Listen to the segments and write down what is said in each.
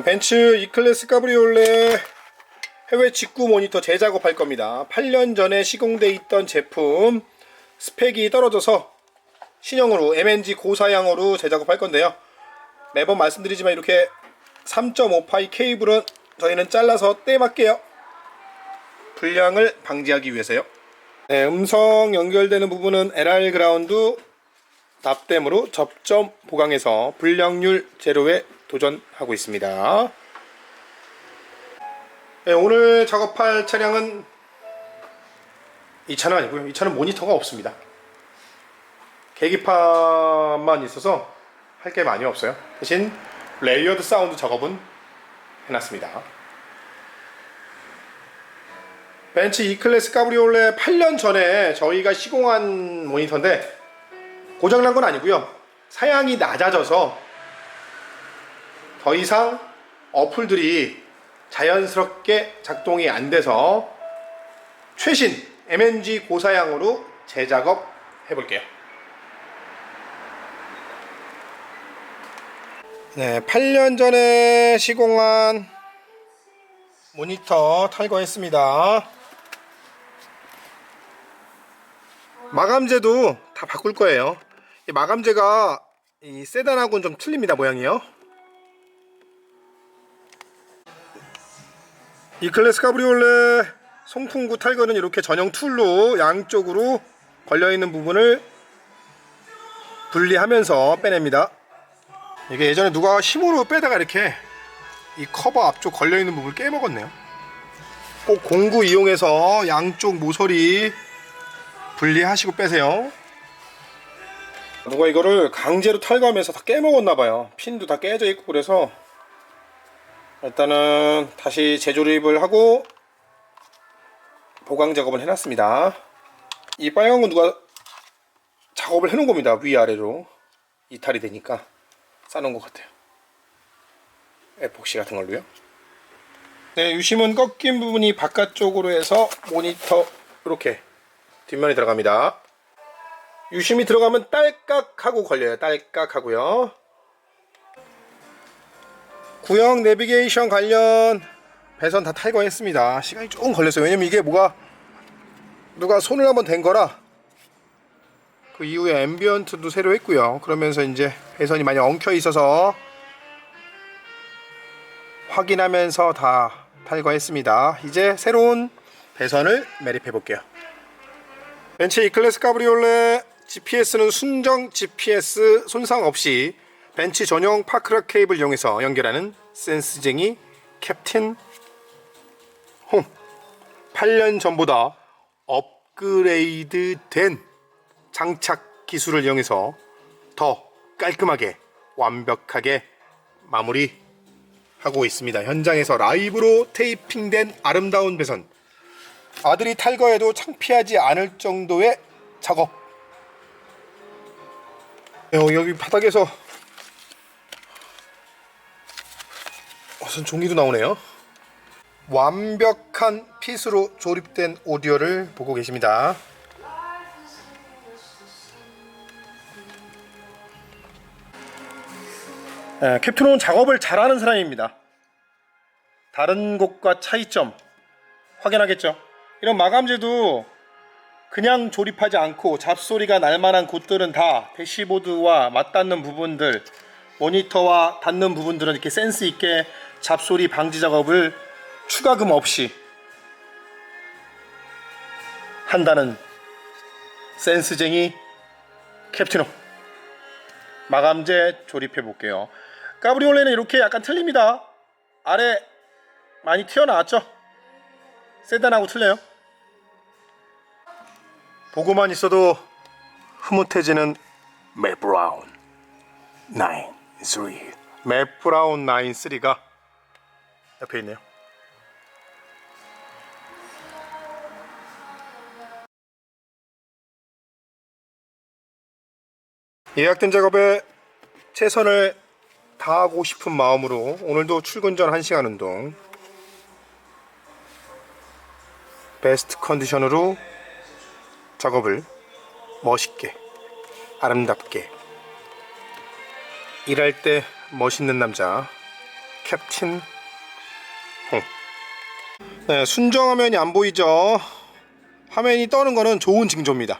네, 벤츠 E클래스 카브리올레 해외 직구 모니터 재작업할 겁니다. 8년 전에 시공돼 있던 제품 스펙이 떨어져서 신형으로 MNG 고사양으로 제작업할 건데요. 매번 말씀드리지만 이렇게 3.5파이 케이블은 저희는 잘라서 떼맞게요. 불량을 방지하기 위해서요. 네, 음성 연결되는 부분은 LR 그라운드 납땜으로 접점 보강해서 불량률 제로에 도전하고 있습니다. 네, 오늘 작업할 차량은 이 차는 아니고요. 이 차는 모니터가 없습니다. 계기판만 있어서 할 게 많이 없어요. 대신 레이어드 사운드 작업은 해놨습니다. 벤츠 E클래스 카브리올레 8년 전에 저희가 시공한 모니터인데 고장난 건 아니고요. 사양이 낮아져서 더 이상 어플들이 자연스럽게 작동이 안 돼서 최신 MNG 고사양으로 재작업 해볼게요. 네, 8년 전에 시공한 모니터 탈거했습니다. 마감재도 다 바꿀 거예요. 이 마감재가 이 세단하고는 좀 틀립니다, 모양이요. 이 클래스 카브리올레 송풍구 탈거는 이렇게 전용 툴로 양쪽으로 걸려있는 부분을 분리하면서 빼냅니다. 이게 예전에 누가 힘으로 빼다가 이렇게 이 커버 앞쪽 걸려있는 부분을 깨먹었네요. 꼭 공구 이용해서 양쪽 모서리 분리하시고 빼세요. 누가 이거를 강제로 탈거하면서 다 깨먹었나봐요. 핀도 다 깨져 있고 그래서 일단은 다시 재조립을 하고 보강 작업을 해놨습니다. 이 빨간 건 누가 작업을 해놓은 겁니다. 위아래로 이탈이 되니까 싸놓은 것 같아요. 에폭시 같은 걸로요. 네, 유심은 꺾인 부분이 바깥쪽으로 해서 모니터 이렇게 뒷면에 들어갑니다. 유심이 들어가면 딸깍하고 걸려요. 딸깍하고요. 구형 내비게이션 관련 배선 다 탈거했습니다. 시간이 조금 걸렸어요. 왜냐면 이게 뭐가 누가 손을 한번 댄 거라 그 이후에 앰비언트도 새로 했고요. 그러면서 이제 배선이 많이 엉켜 있어서 확인하면서 다 탈거했습니다. 이제 새로운 배선을 매립해 볼게요. 벤츠 E클래스 카브리올레 GPS는 순정 GPS 손상 없이 벤츠 전용 파크락 케이블 이용해서 연결하는 센스쟁이 캡틴 홈 8년 전보다 업그레이드 된 장착 기술을 이용해서 더 깔끔하게 완벽하게 마무리하고 있습니다. 현장에서 라이브로 테이핑된 아름다운 배선 아들이 탈거해도 창피하지 않을 정도의 작업 어, 여기 바닥에서 무슨 종이도 나오네요. 완벽한 핏으로 조립된 오디오를 보고 계십니다. 예, 캡틴은 작업을 잘하는 사람입니다. 다른 곳과 차이점 확인하겠죠. 이런 마감재도 그냥 조립하지 않고 잡소리가 날 만한 곳들은 다 대시보드와 맞닿는 부분들 모니터와 닿는 부분들은 이렇게 센스 있게 잡소리 방지 작업을 추가금 없이 한다는 센스쟁이 캡틴호 마감재 조립해 볼게요 까브리올레는 이렇게 약간 틀립니다 아래 많이 튀어나왔죠 세단하고 틀려요 보고만 있어도 흐뭇해지는 맵 브라운 9 3. 맵 브라운 9 3가 옆에 있네요. 예약된 작업에 최선을 다 하고 싶은 마음으로 오늘도 출근 전 1시간 운동. 베스트 컨디션으로 작업을 멋있게 아름답게. 일할 때 멋있는 남자 캡틴 홍. 네, 순정 화면이 안 보이죠? 화면이 떠는 거는 좋은 징조입니다.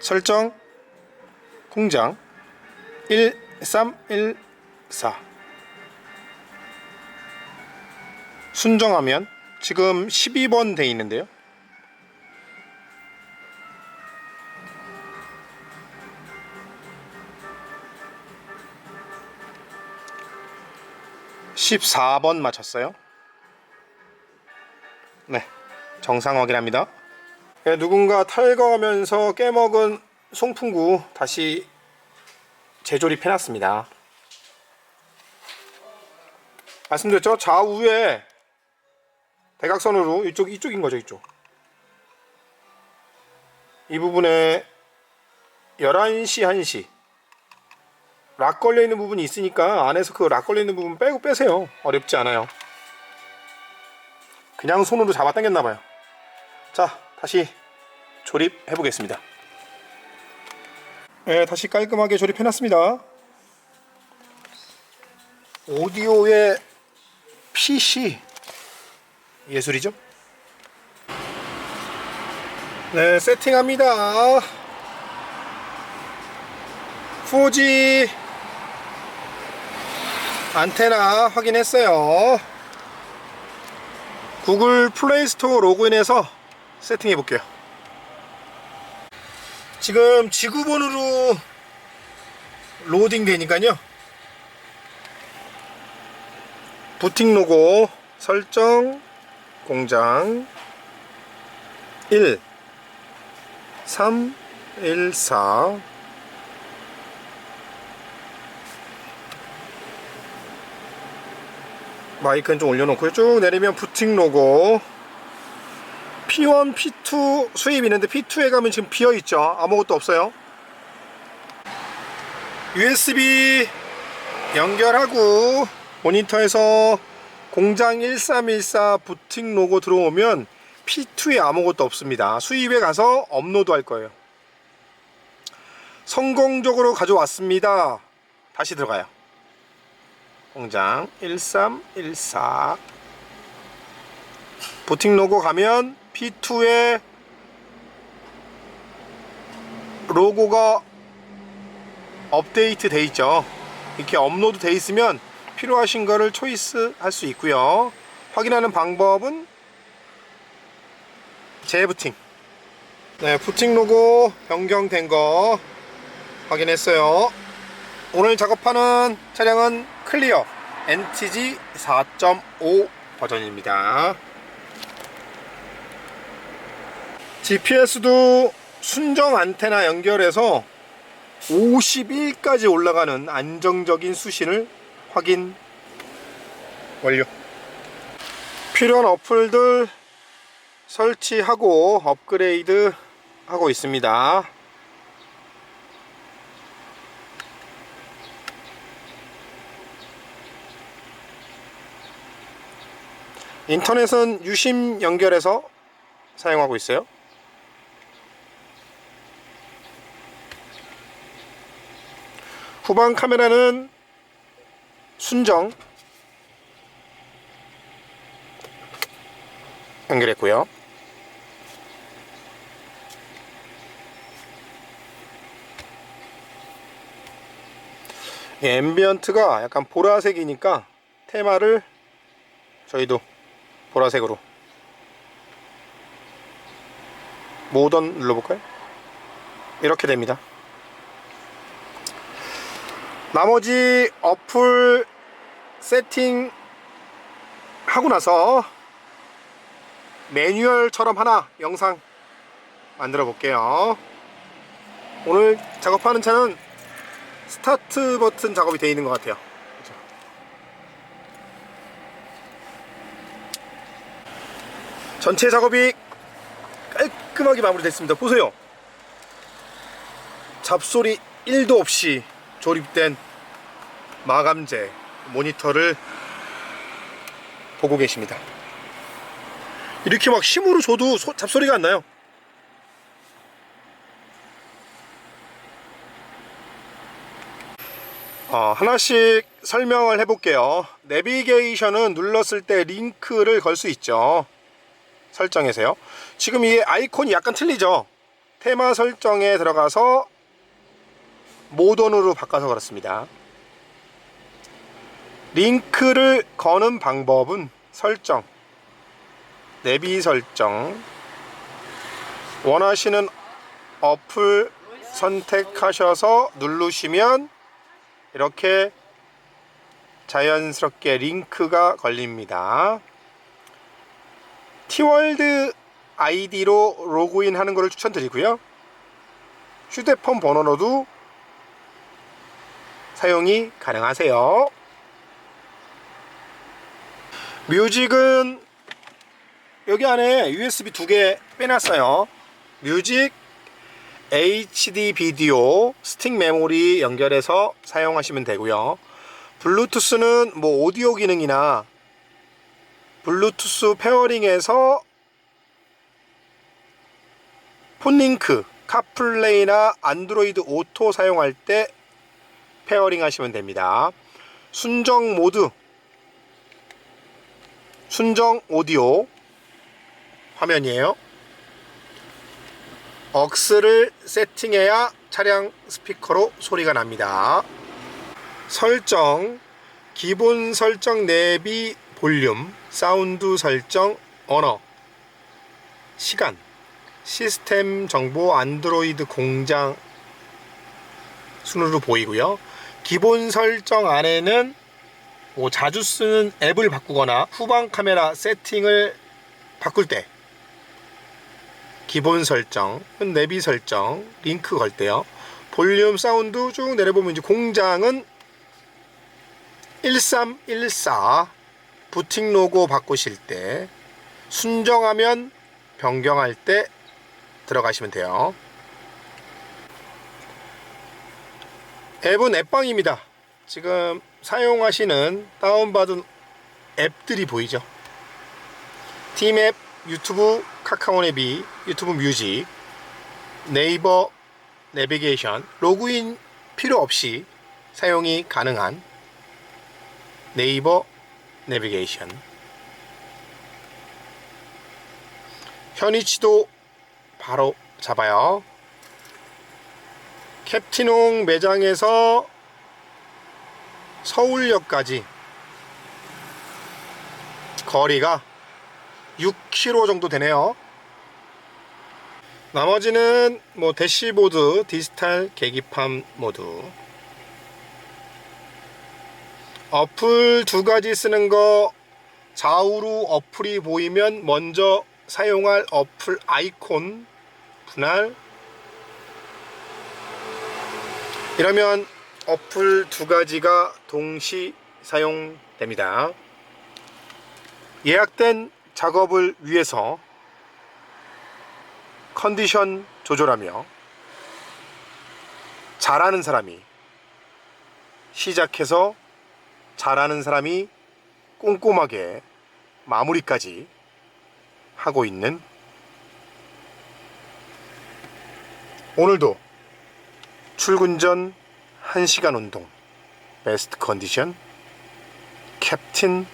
설정 공장 1314 순정하면 지금 12번 돼 있는데요. (14번) 맞췄어요. 네 정상 확인합니다. 네, 누군가 탈거하면서 깨먹은 송풍구 다시 재조립해 놨습니다. 말씀드렸죠? 좌우에 대각선으로 이쪽 이쪽인 거죠 이쪽. 이 부분에 11시 1시. 락 걸려 있는 부분이 있으니까 안에서 그 락 걸려 있는 부분 빼고 빼세요. 어렵지 않아요. 그냥 손으로 잡아 당겼나 봐요. 자 다시 조립해 보겠습니다 네 다시 깔끔하게 조립해 놨습니다 오디오의 PC 예술이죠? 네, 세팅합니다. 4G 안테나 확인했어요. 구글 플레이 스토어 로그인해서 세팅해 볼게요. 지금 지구본으로 로딩 되니까요. 부팅 로고 설정 공장 1 3 1 4 마이크는 좀 올려놓고요. 쭉 내리면 부팅 로고 P1, P2 수입 있는데 P2에 가면 지금 비어 있죠 아무것도 없어요 USB 연결하고 모니터에서 공장 1314 부팅 로고 들어오면 P2에 아무것도 없습니다. 수입에 가서 업로드 할 거예요. 성공적으로 가져왔습니다. 다시 들어가요. 공장 1314 부팅 로고 가면 P2에 로고가 업데이트 돼 있죠. 이렇게 업로드 돼 있으면 필요하신 거를 초이스 할 수 있고요. 확인하는 방법은 재부팅. 네 부팅 로고 변경된 거 확인했어요. 오늘 작업하는 차량은 클리어 NTG 4.5 버전입니다 GPS도 순정 안테나 연결해서 51까지 올라가는 안정적인 수신을 확인 완료. 필요한 어플들 설치하고 업그레이드 하고 있습니다. 인터넷은 유심 연결해서 사용하고 있어요 후방 카메라는 순정 연결했고요. 이 앰비언트가 약간 보라색이니까 테마를 저희도 보라색으로 모던 눌러볼까요? 이렇게 됩니다. 나머지 어플 세팅 하고 나서 매뉴얼처럼 하나 영상 만들어 볼게요. 오늘 작업하는 차는 스타트 버튼 작업이 되어 있는 것 같아요? 전체 작업이 깔끔하게 마무리됐습니다. 보세요. 잡소리 1도 없이 조립된 마감재 모니터를 보고 계십니다. 이렇게 막 힘으로 줘도 소- 잡소리가 안 나요. 어, 하나씩 설명을 해볼게요. 내비게이션은 눌렀을 때 링크를 걸 수 있죠. 설정에서요. 지금 이 아이콘이 약간 틀리죠. 테마 설정에 들어가서 모던으로 바꿔서 그렇습니다. 링크를 거는 방법은 설정, 내비 설정, 원하시는 어플 선택하셔서 누르시면 이렇게 자연스럽게 링크가 걸립니다. 티월드 아이디로 로그인 하는 것을 추천드리고요. 휴대폰 번호로도 사용이 가능하세요. 뮤직은 여기 안에 USB 두 개 빼놨어요. 뮤직 HD 비디오 스틱 메모리 연결해서 사용하시면 되고요. 블루투스는 뭐 오디오 기능이나 블루투스 페어링에서 폰링크, 카플레이나 안드로이드 오토 사용할 때 페어링 하시면 됩니다. 순정 모드, 순정 오디오 화면이에요. 억스를 세팅해야 차량 스피커로 소리가 납니다. 설정, 기본 설정 내비 볼륨, 사운드 설정, 언어, 시간, 시스템 정보 안드로이드 공장 순으로 보이고요. 기본 설정 안에는 뭐 자주 쓰는 앱을 바꾸거나 후방 카메라 세팅을 바꿀 때 기본 설정, 내비 설정, 링크 걸 때요. 볼륨 사운드 쭉 내려보면 이제 공장은 1314 부팅 로고 바꾸실 때 순정하면 변경할 때 들어가시면 돼요. 앱은 앱방입니다. 지금 사용하시는 다운받은 앱들이 보이죠? 팀앱, 유튜브, 카카오 내비, 유튜브 뮤직, 네이버 내비게이션, 로그인 필요 없이 사용이 가능한 네이버 내비게이션. 현위치도 바로 잡아요. 캡틴홍 매장에서 서울역까지 거리가 6km 정도 되네요. 나머지는 뭐 대시보드, 디지털 계기판 모드. 어플 두 가지 쓰는 거 좌우로 어플이 보이면 먼저 사용할 어플 아이콘 분할 이러면 어플 두 가지가 동시 사용됩니다. 예약된 작업을 위해서 컨디션 조절하며 잘하는 사람이 시작해서 잘하는 사람이 꼼꼼하게 마무리까지 하고 있는 오늘도 출근 전 1시간 운동. 베스트 컨디션 캡틴 홍